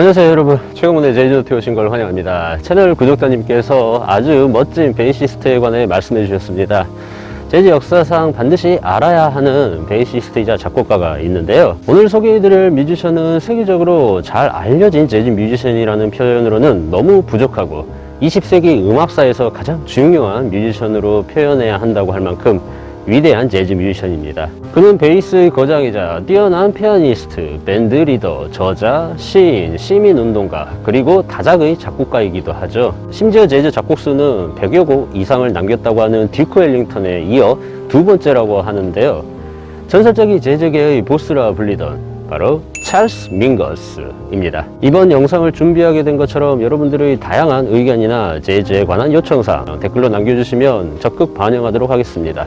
안녕하세요 여러분. 최영문의 제주도에 오신 걸 환영합니다. 채널 구독자님께서 아주 멋진 베이 시스트에 관해 말씀해 주셨습니다. 재즈 역사상 반드시 알아야 하는 베이시스트이자 작곡가가 있는데요. 오늘 소개해드릴 뮤지션은 세계적으로 잘 알려진 재즈 뮤지션이라는 표현으로는 너무 부족하고 20세기 음악사에서 가장 중요한 뮤지션으로 표현해야 한다고 할 만큼 위대한 재즈 뮤지션입니다. 그는 베이스의 거장이자 뛰어난 피아니스트, 밴드 리더, 저자, 시인, 시민 운동가, 그리고 다작의 작곡가이기도 하죠. 심지어 재즈 작곡수는 100여 곡 이상을 남겼다고 하는 듀크 웰링턴에 이어 두 번째라고 하는데요. 전설적인 재즈계의 보스라 불리던 바로 찰스 밍거스입니다. 이번 영상을 준비하게 된 것처럼 여러분들의 다양한 의견이나 재즈에 관한 요청사항 댓글로 남겨주시면 적극 반영하도록 하겠습니다.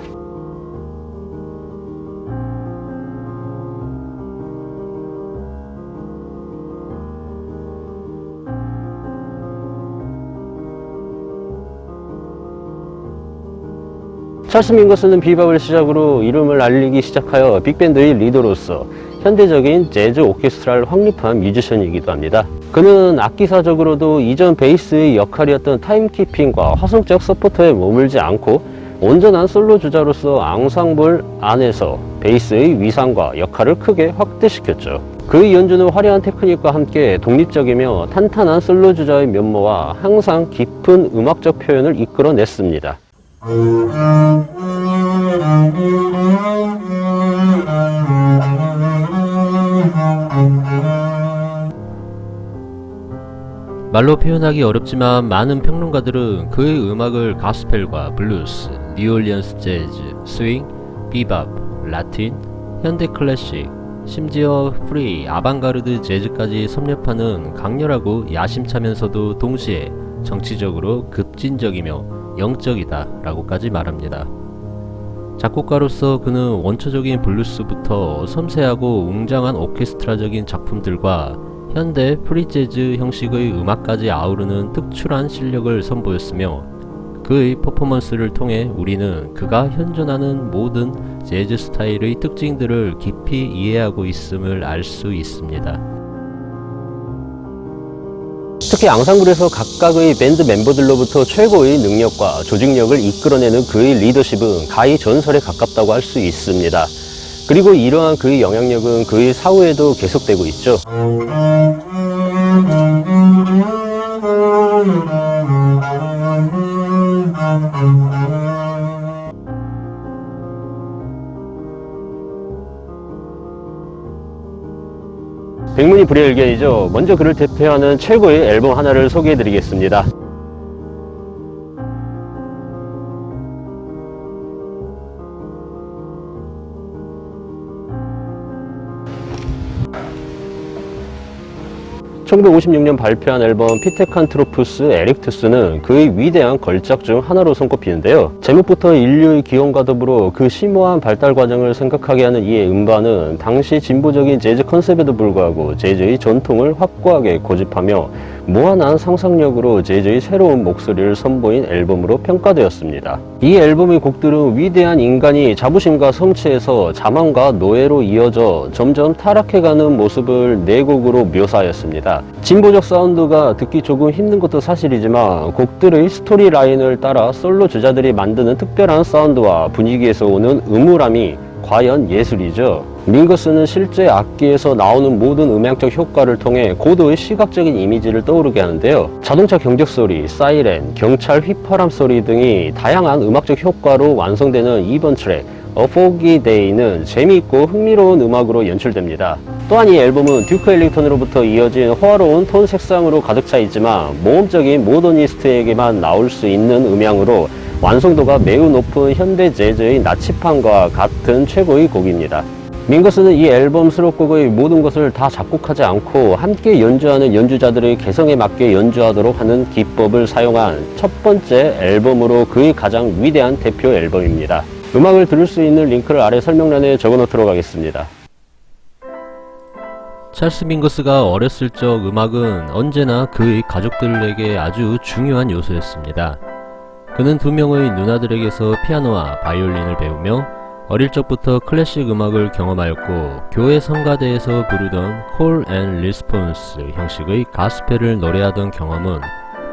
찰스 밍거스는 비밥을 시작으로 이름을 알리기 시작하여 빅밴드의 리더로서 현대적인 재즈 오케스트라를 확립한 뮤지션이기도 합니다. 그는 악기사적으로도 이전 베이스의 역할이었던 타임키핑과 화성적 서포터에 머물지 않고 온전한 솔로 주자로서 앙상블 안에서 베이스의 위상과 역할을 크게 확대시켰죠. 그의 연주는 화려한 테크닉과 함께 독립적이며 탄탄한 솔로 주자의 면모와 항상 깊은 음악적 표현을 이끌어냈습니다. 말로 표현하기 어렵지만 많은 평론가들은 그의 음악을 가스펠과 블루스, 뉴올리언스 재즈, 스윙, 비밥, 라틴, 현대 클래식, 심지어 프리, 아방가르드 재즈까지 섭렵하는 강렬하고 야심차면서도 동시에 정치적으로 급진적이며 영적이다 라고까지 말합니다. 작곡가로서 그는 원초적인 블루스부터 섬세하고 웅장한 오케스트라적인 작품들과 현대 프리재즈 형식의 음악까지 아우르는 특출한 실력을 선보였으며 그의 퍼포먼스를 통해 우리는 그가 현존하는 모든 재즈 스타일의 특징들을 깊이 이해하고 있음을 알 수 있습니다. 특히 앙상블에서 각각의 밴드 멤버들로부터 최고의 능력과 조직력을 이끌어내는 그의 리더십은 가히 전설에 가깝다고 할 수 있습니다. 그리고 이러한 그의 영향력은 그의 사후에도 계속되고 있죠. 백문이 불여일견이죠. 먼저 그를 대표하는 최고의 앨범 하나를 소개해 드리겠습니다. (1956년) 발표한 앨범 피테칸트로푸스 에릭투스는 그의 위대한 걸작 중 하나로 손꼽히는데요. 제목부터 인류의 기원과 더불어 그 심오한 발달 과정을 생각하게 하는 이의 음반은 당시 진보적인 재즈 컨셉에도 불구하고 재즈의 전통을 확고하게 고집하며 무한한 상상력으로 재즈의 새로운 목소리를 선보인 앨범으로 평가되었습니다. 이 앨범의 곡들은 위대한 인간이 자부심과 성취에서 자만과 노예로 이어져 점점 타락해가는 모습을 네 곡으로 묘사하였습니다. 진보적 사운드가 듣기 조금 힘든 것도 사실이지만 곡들의 스토리 라인을 따라 솔로 주자들이 만드는 특별한 사운드와 분위기에서 오는 음울함이 과연 예술이죠. 밍거스는 실제 악기에서 나오는 모든 음향적 효과를 통해 고도의 시각적인 이미지를 떠오르게 하는데요. 자동차 경적 소리, 사이렌, 경찰 휘파람 소리 등이 다양한 음악적 효과로 완성되는 2번 트랙 A Foggy Day는 재미있고 흥미로운 음악으로 연출됩니다. 또한 이 앨범은 듀크 엘링턴으로부터 이어진 호화로운 톤 색상으로 가득 차 있지만 모험적인 모더니스트에게만 나올 수 있는 음향으로 완성도가 매우 높은 현대 재즈의 나치판과 같은 최고의 곡입니다. 밍거스는 이 앨범 수록곡의 모든 것을 다 작곡하지 않고 함께 연주하는 연주자들의 개성에 맞게 연주하도록 하는 기법을 사용한 첫 번째 앨범으로 그의 가장 위대한 대표 앨범입니다. 음악을 들을 수 있는 링크를 아래 설명란에 적어 놓도록 하겠습니다. 찰스 밍거스가 어렸을 적 음악은 언제나 그의 가족들에게 아주 중요한 요소였습니다. 그는 두 명의 누나들에게서 피아노와 바이올린을 배우며 어릴 적부터 클래식 음악을 경험하였고 교회 성가대에서 부르던 콜 앤 리스폰스 형식의 가스펠을 노래하던 경험은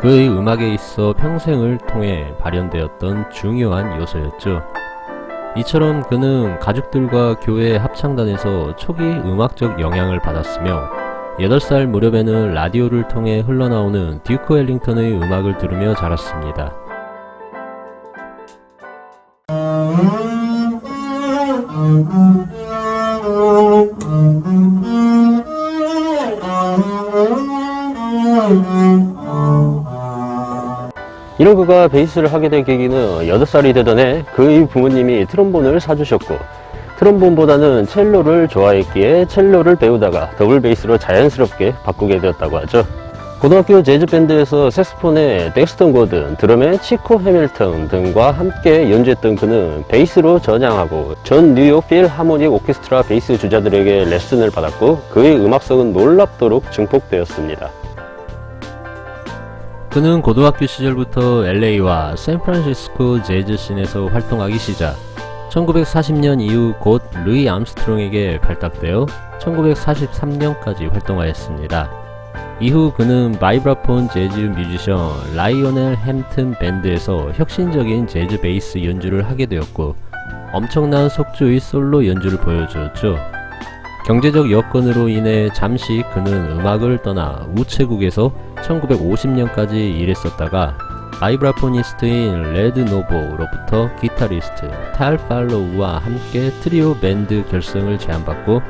그의 음악에 있어 평생을 통해 발현되었던 중요한 요소였죠. 이처럼 그는 가족들과 교회 합창단에서 초기 음악적 영향을 받았으며 8살 무렵에는 라디오를 통해 흘러나오는 듀크 웰링턴의 음악을 들으며 자랐습니다. 이런 그가 베이스를 하게 된 계기는 8살이 되던 해 그의 부모님이 트롬본을 사주셨고 트롬본보다는 첼로를 좋아했기에 첼로를 배우다가 더블 베이스로 자연스럽게 바꾸게 되었다고 하죠. 고등학교 재즈 밴드에서 색스폰의 덱스턴 고든, 드럼의 치코 해밀턴 등과 함께 연주했던 그는 베이스로 전향하고 전 뉴욕 필 하모닉 오케스트라 베이스 주자들에게 레슨을 받았고 그의 음악성은 놀랍도록 증폭되었습니다. 그는 고등학교 시절부터 LA와 샌프란시스코 재즈 씬에서 활동하기 시작 1940년 이후 곧 루이 암스트롱에게 발탁되어 1943년까지 활동하였습니다. 이후 그는 바이브라폰 재즈 뮤지션 라이오넬 햄튼 밴드에서 혁신적인 재즈 베이스 연주를 하게 되었고 엄청난 속주의 솔로 연주를 보여주었죠. 경제적 여건으로 인해 잠시 그는 음악을 떠나 우체국에서 1950년까지 일했었다가 바이브라포니스트인 레드 노보로부터 기타리스트 탈 팔로우와 함께 트리오 밴드 결성을 제안받고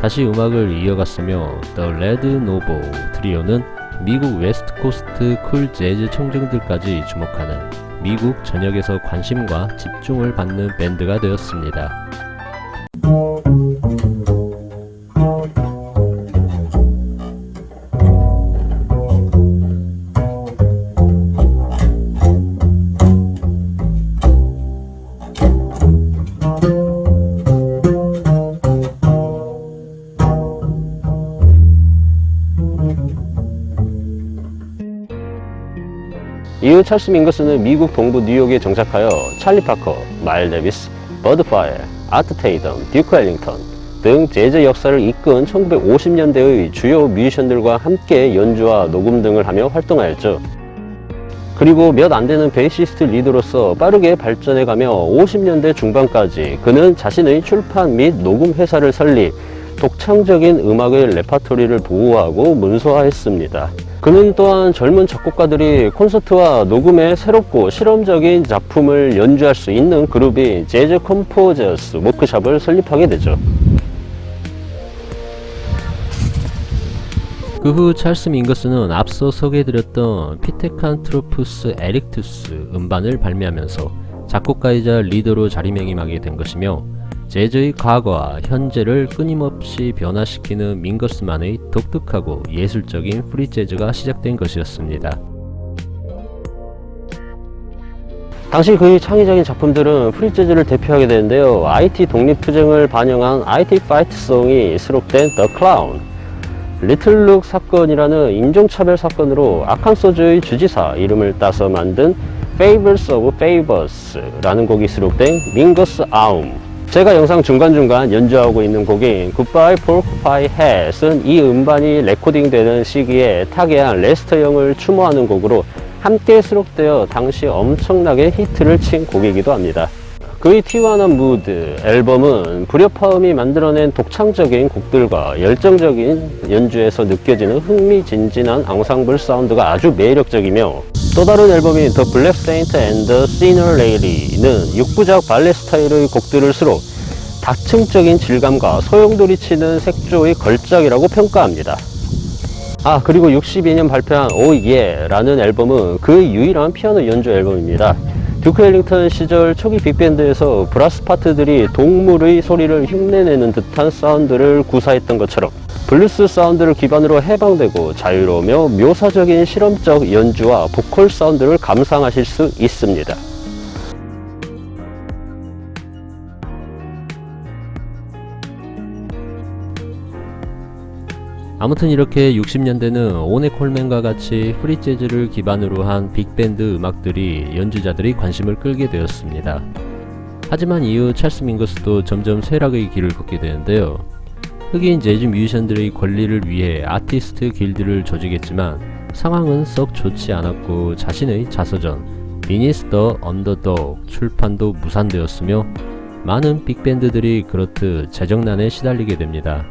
다시 음악을 이어갔으며 더 레드 노보 트리오는 미국 웨스트 코스트 쿨 재즈 청중들까지 주목하는 미국 전역에서 관심과 집중을 받는 밴드가 되었습니다. 이후 찰스 밍거스는 미국 동부 뉴욕에 정착하여 찰리 파커, 마일 데비스, 버드 파일, 아트 테이덤, 듀크 앨링턴 등 재즈 역사를 이끈 1950년대의 주요 뮤지션들과 함께 연주와 녹음 등을 하며 활동하였죠. 그리고 몇 안 되는 베이시스트 리더로서 빠르게 발전해가며 50년대 중반까지 그는 자신의 출판 및 녹음 회사를 설립, 독창적인 음악의 레파토리를 보호하고 문서화했습니다. 그는 또한 젊은 작곡가들이 콘서트와 녹음에 새롭고 실험적인 작품을 연주할 수 있는 그룹인 재즈 컴포저스 워크샵을 설립하게 되죠. 그 후 찰스 밍거스는 앞서 소개해드렸던 피테칸트로푸스 에릭투스 음반을 발매하면서 작곡가이자 리더로 자리매김하게 된 것이며 재즈의 과거와 현재를 끊임없이 변화시키는 밍거스만의 독특하고 예술적인 프리 재즈가 시작된 것이었습니다. 당시 그의 창의적인 작품들은 프리 재즈를 대표하게 되는데요. IT 독립투쟁을 반영한 IT 파이트송이 수록된 The Clown, 리틀룩 사건이라는 인종차별 사건으로 아칸소주의 주지사 이름을 따서 만든 Favors of Favors라는 곡이 수록된 밍거스 아움 제가 영상 중간중간 연주하고 있는 곡인 Goodbye Pork Pie Hat은 이 음반이 레코딩되는 시기에 타계한 레스터 형을 추모하는 곡으로 함께 수록되어 당시 엄청나게 히트를 친 곡이기도 합니다. 그의 티와나 무드 앨범은 불협화음이 만들어낸 독창적인 곡들과 열정적인 연주에서 느껴지는 흥미진진한 앙상블 사운드가 아주 매력적이며 또 다른 앨범인 The Black Saint and the Sinner Lady 는 육부작 발레 스타일의 곡들을 수록 다층적인 질감과 소용돌이 치는 색조의 걸작이라고 평가합니다. 아 그리고 62년 발표한 Oh Yeah라는 앨범은 그의 유일한 피아노 연주 앨범입니다. 듀크 앨링턴 시절 초기 빅밴드에서 브라스 파트들이 동물의 소리를 흉내내는 듯한 사운드를 구사했던 것처럼 블루스 사운드를 기반으로 해방되고 자유로우며 묘사적인 실험적 연주와 보컬 사운드를 감상하실 수 있습니다. 아무튼 이렇게 60년대는 오네 콜맨과 같이 프리 재즈를 기반으로 한 빅밴드 음악들이 연주자들의 관심을 끌게 되었습니다. 하지만 이후 찰스 민거스도 점점 쇠락의 길을 걷게 되는데요. 흑인 재즈 뮤지션들의 권리를 위해 아티스트 길드를 조직했지만 상황은 썩 좋지 않았고 자신의 자서전 비니스 더 언더독 출판도 무산되었으며 많은 빅밴드들이 그렇듯 재정난에 시달리게 됩니다.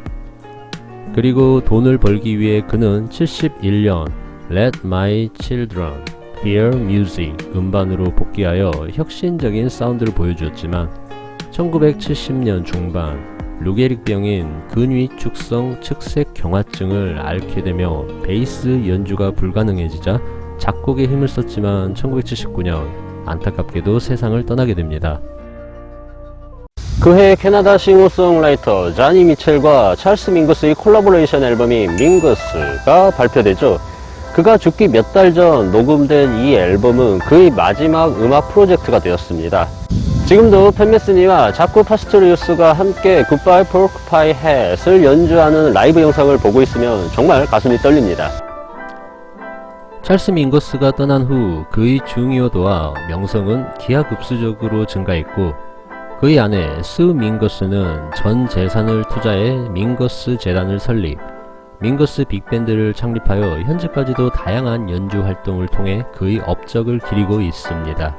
그리고 돈을 벌기 위해 그는 71년 Let My Children Hear Music 음반으로 복귀하여 혁신적인 사운드를 보여주었지만 1970년 중반 루게릭 병인 근위 축성 측색 경화증을 앓게 되며 베이스 연주가 불가능해지자 작곡에 힘을 썼지만 1979년 안타깝게도 세상을 떠나게 됩니다. 그해 캐나다 싱어송라이터 자니 미첼과 찰스 밍거스의 콜라보레이션 앨범인 밍거스가 발표되죠. 그가 죽기 몇 달 전 녹음된 이 앨범은 그의 마지막 음악 프로젝트가 되었습니다. 지금도 팬메스니와 자쿠 파스토리우스가 함께 굿바이 포크파이 햇을 연주하는 라이브 영상을 보고 있으면 정말 가슴이 떨립니다. 찰스 민거스가 떠난 후 그의 중요도와 명성은 기하급수적으로 증가했고 그의 아내 스 민거스는 전 재산을 투자해 민거스 재단을 설립, 민거스 빅밴드를 창립하여 현재까지도 다양한 연주 활동을 통해 그의 업적을 기리고 있습니다.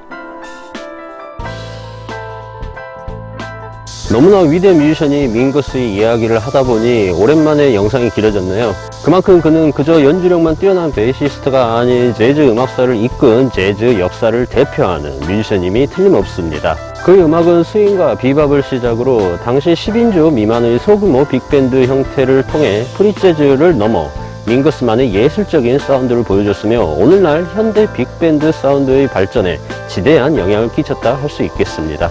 너무나 위대한 뮤지션이 민거스의 이야기를 하다 보니 오랜만에 영상이 길어졌네요. 그만큼 그는 그저 연주력만 뛰어난 베이시스트가 아닌 재즈 음악사를 이끈 재즈 역사를 대표하는 뮤지션임이 틀림없습니다. 그의 음악은 스윙과 비밥을 시작으로 당시 10인조 미만의 소규모 빅밴드 형태를 통해 프리재즈를 넘어 민거스만의 예술적인 사운드를 보여줬으며 오늘날 현대 빅밴드 사운드의 발전에 지대한 영향을 끼쳤다 할 수 있겠습니다.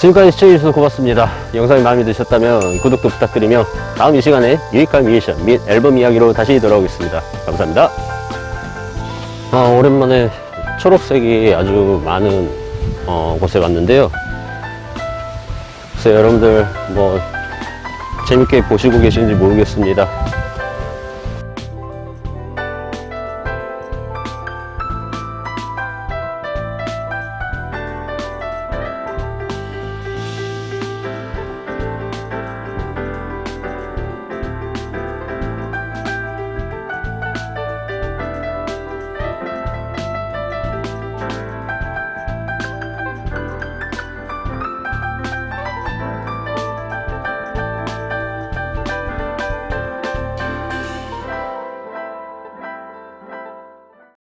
지금까지 시청해주셔서 고맙습니다. 영상이 마음에 드셨다면 구독도 부탁드리며 다음 이 시간에 유익한 뮤지션 및 앨범 이야기로 다시 돌아오겠습니다. 감사합니다. 아, 오랜만에 초록색이 아주 많은 어, 곳에 왔는데요. 글쎄 여러분들 뭐 재밌게 보시고 계시는지 모르겠습니다.